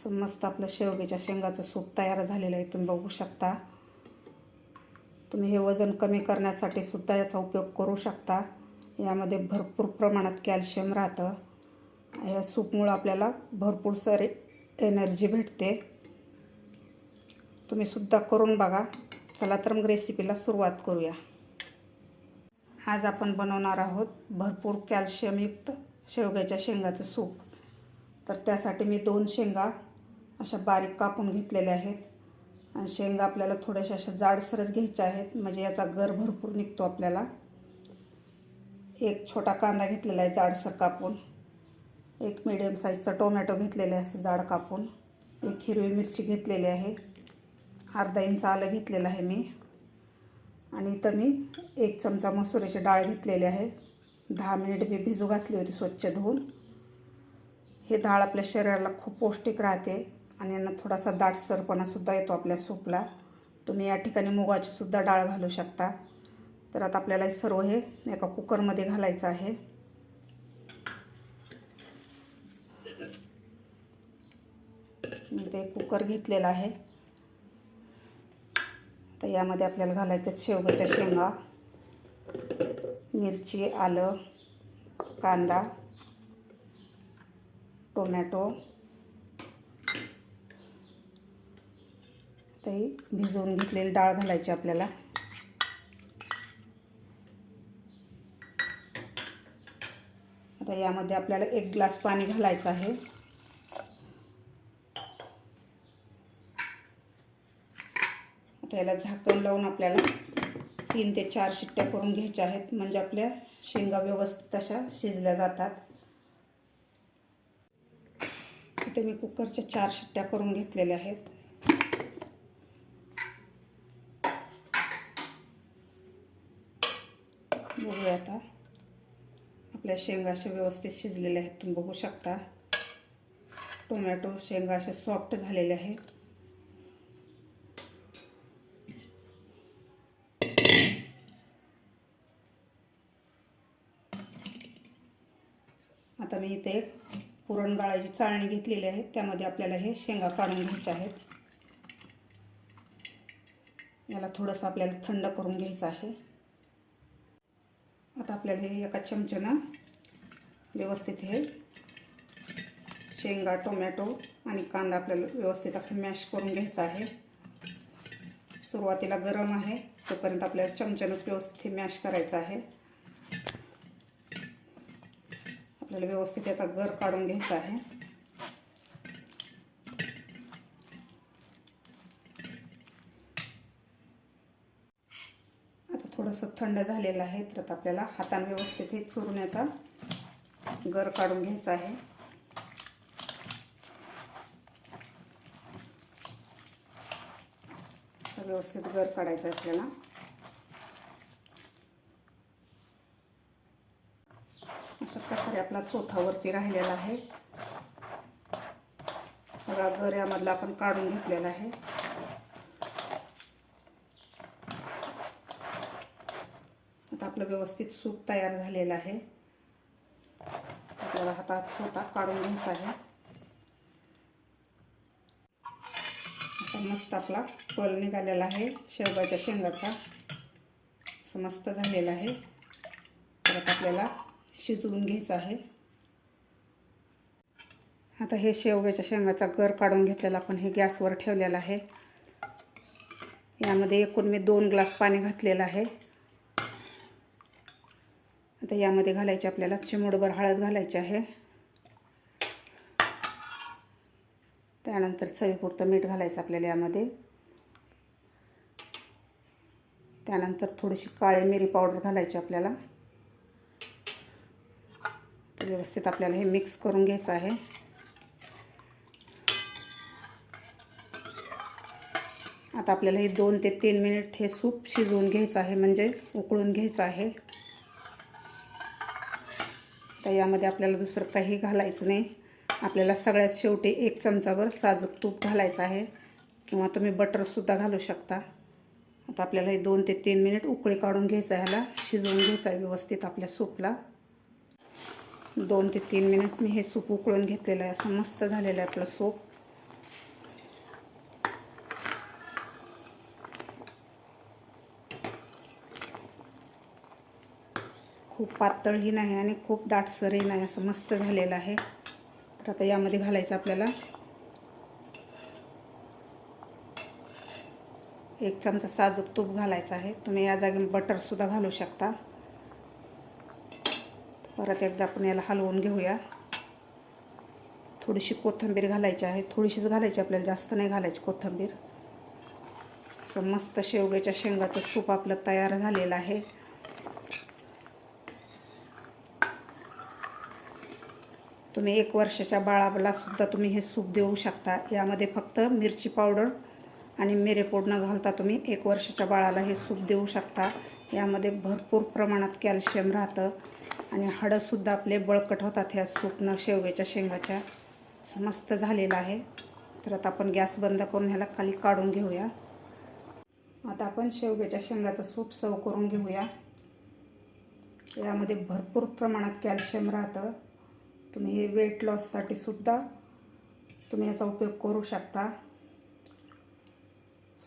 असं मस्त आपलं शेवग्याच्या शेंगाचं सूप तयार झालेलं आहे. तुम्ही बघू शकता. तुम्ही हे वजन कमी करण्यासाठी सुद्धा याचा उपयोग करू शकता. यामध्ये भरपूर प्रमाणात कॅल्शियम राहतं. या सूपमुळं आपल्याला भरपूर सारी एनर्जी भेटते. तुम्ही सुद्धा करून बघा. चला तर मग रेसिपीला सुरुवात करूया. आज आपण बनवणार आहोत भरपूर कॅल्शियमयुक्त शेवग्याच्या शेंगाचं सूप. तर त्यासाठी मी दोन शेंगा अशा बारीक कापून घेतलेल्या आहेत. आणि शेंगा आपल्याला थोड्याशा अशा जाडसरच घ्यायच्या आहेत. म्हणजे याचा गर भरपूर निघतो आपल्याला. एक छोटा कांदा घेतलेला आहे जाडसर कापून. एक मिडियम साईजचा टोमॅटो घेतलेला आहे असं जाड कापून. एक हिरवी मिरची घेतलेली आहे. अर्धा इंच आलं घेतलेलं आहे मी. आणि इथं मी एक चमचा मसुरीची डाळ घेतलेली आहे. दहा मिनिट मी भिजू घातली होती स्वच्छ धुवून. हे डाळ आपल्या शरीराला खूप पौष्टिक राहते. आणि यांना थोडासा दाटसरपणासुद्धा येतो आपल्या सूपला. तुम्ही या ठिकाणी मुगाची सुद्धा डाळ घालू शकता. तर आता आपल्याला सर्व हे एका कुकरमध्ये घालायचं आहे. मी ते कुकर घेतलेलं आहे. तर यामध्ये आपल्याला घालायच्यात शेवग्याच्या शेंगा मिरची आलं कांदा टोमॅटो ते भिजवून घेतलेली डाळ घालायची आपल्याला. आता यामध्ये आपल्याला एक ग्लास पाणी घालायचं आहे. आता याला झाकण लावून आपल्याला तीन ते चार शिट्ट्या करून घ्यायच्या आहेत. म्हणजे आपल्या शेंगा व्यवस्थित अशा शिजल्या जातात. इथे मी कुकरच्या चार शिट्ट्या करून घेतलेल्या आहेत. बघूया आता. आपल्या शेंगा अशा व्यवस्थित शिजलेल्या आहेत तुम्ही बघू शकता. टोमॅटो शेंगा अशा सॉफ्ट झालेल्या आहेत. आता मी इथे एक पुरण गाळाची चाळणी घेतलेली आहे त्यामध्ये आपल्याला हे शेंगा काढून घ्यायच्या आहेत. याला थोडंसं आपल्याला थंड करून घ्यायचं आहे. आता आपल्याला हे एका चमच्यानं व्यवस्थित हे शेंगा टोमॅटो आणि कांदा आपल्याला व्यवस्थित असं मॅश करून घ्यायचं आहे. सुरुवातीला गरम आहे तोपर्यंत आपल्याला चमच्यानंच व्यवस्थित हे मॅश करायचं आहे. आपल्याला व्यवस्थित याचा गर काढून घ्यायचा आहे आता थोडंसं थंड झालेला आहे तर आपल्याला हाताने व्यवस्थित हे चुरण्याचा गर काढून घ्यायचा आहे. व्यवस्थित गर काढायचं आहे आपल्याला. अशा प्रकारे आपला चोथावरती राहिलेला आहे. सगळा गर यामधला आपण काढून घेतलेला आहे. आता आपलं व्यवस्थित सूप तयार झालेलं आहे. आपल्याला हातात स्वतः काढून घ्यायचा आहे. आता मस्त आपला पल निघालेला आहे शेवगाच्या शेंगाचा. असं मस्त झालेला आहे. परत आपल्याला शिजवून घ्यायचं आहे. आता हे शेवग्याच्या शेंगाचा गर काढून घेतलेला आपण हे गॅसवर ठेवलेला आहे. यामध्ये एकूण मी दोन ग्लास पाणी घातलेलं आहे. आता यामध्ये घालायचे आपल्याला. चिमूडभर हळद घालायची आहे. त्यानंतर चवीपुरतं मीठ घालायचं आपल्याला यामध्ये. त्यानंतर थोडीशी काळी मिरी पावडर घालायची आपल्याला. व्यवस्थित आपल्याला हे मिक्स करून घ्यायचं आहे. आता आपल्याला हे दोन ते तीन मिनिट हे सूप शिजवून घ्यायचं आहे म्हणजे उकळून घ्यायचं आहे. तर यामध्ये आपल्याला दुसरं काही घालायचं नाही. आपल्याला सगळ्यात शेवटी एक चमचाभर साजूक तूप घालायचं आहे. किंवा तुम्ही बटरसुद्धा घालू शकता. आता आपल्याला हे दोन ते तीन मिनिट उकळी काढून घ्यायचं आहे ह्याला. शिजवून घ्यायचं आहे व्यवस्थित आपल्या सूपला. दोन ते तीन मिनिट मी हे सूप उकळून घेतलेलं आहे. असं मस्त झालेलं आहे आपलं सूप. खूप पातळही नाही आणि खूप दाटसरही नाही असं मस्त झालेलं आहे. तर आता यामध्ये घालायचं आपल्याला. एक चमचा साजूक तूप घालायचं आहे. तुम्ही या जागी बटरसुद्धा घालू शकता. परत एकदा आपण याला हलवून घेऊया. थोडीशी कोथिंबीर घालायची आहे. थोडीशीच घालायची आपल्याला जास्त नाही घालायची कोथिंबीर. असं मस्त शेवग्याच्या शेंगाचं सूप आपलं तयार झालेलं आहे. तुम्ही एक वर्षाच्या बाळाला सुद्धा तुम्ही हे सूप देऊ शकता. यामध्ये फक्त मिरची पावडर आणि मिरेपूड न घालता तुम्ही एक वर्षाच्या बाळाला हे सूप देऊ शकता. यामध्ये भरपूर प्रमाणात कॅल्शियम राहतं आणि हाडंसुद्धा आपले बळकट होतात ह्या सूपनं शेवग्याच्या शेंगाच्या. समस्त मस्त झालेलं आहे. तर आता आपण गॅस बंद करून ह्याला खाली काढून घेऊया. आता आपण शेवग्याच्या शेंगाचं सूप सर्व करून घेऊया. यामध्ये भरपूर प्रमाणात कॅल्शियम राहतं. तुम्ही हे वेट लॉससाठी सुद्धा तुम्ही याचा उपयोग करू शकता.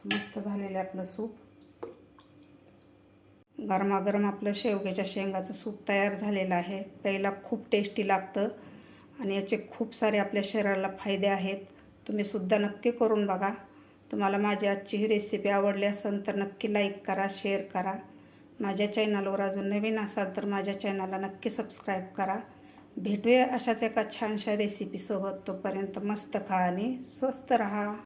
मस्त झालेलं आहे आपलं सूप. गरमागरम आपलं शेवग्याच्या शेंगाचं सूप तयार झालेलं आहे. प्यायला खूप टेस्टी लागतं आणि याचे खूप सारे आपल्या शरीराला फायदे आहेत. तुम्ही सुद्धा नक्की करून बघा. तुम्हाला माझी आजची ही रेसिपी आवडली असेल तर नक्की लाईक करा शेअर करा. माझ्या चॅनलवर अजून नवीन असाल तर माझ्या चॅनलला नक्की सबस्क्राईब करा. भेटूया अशाच एका छानशा रेसिपीसोबत तोपर्यंत मस्त खा आणि स्वस्त रहा.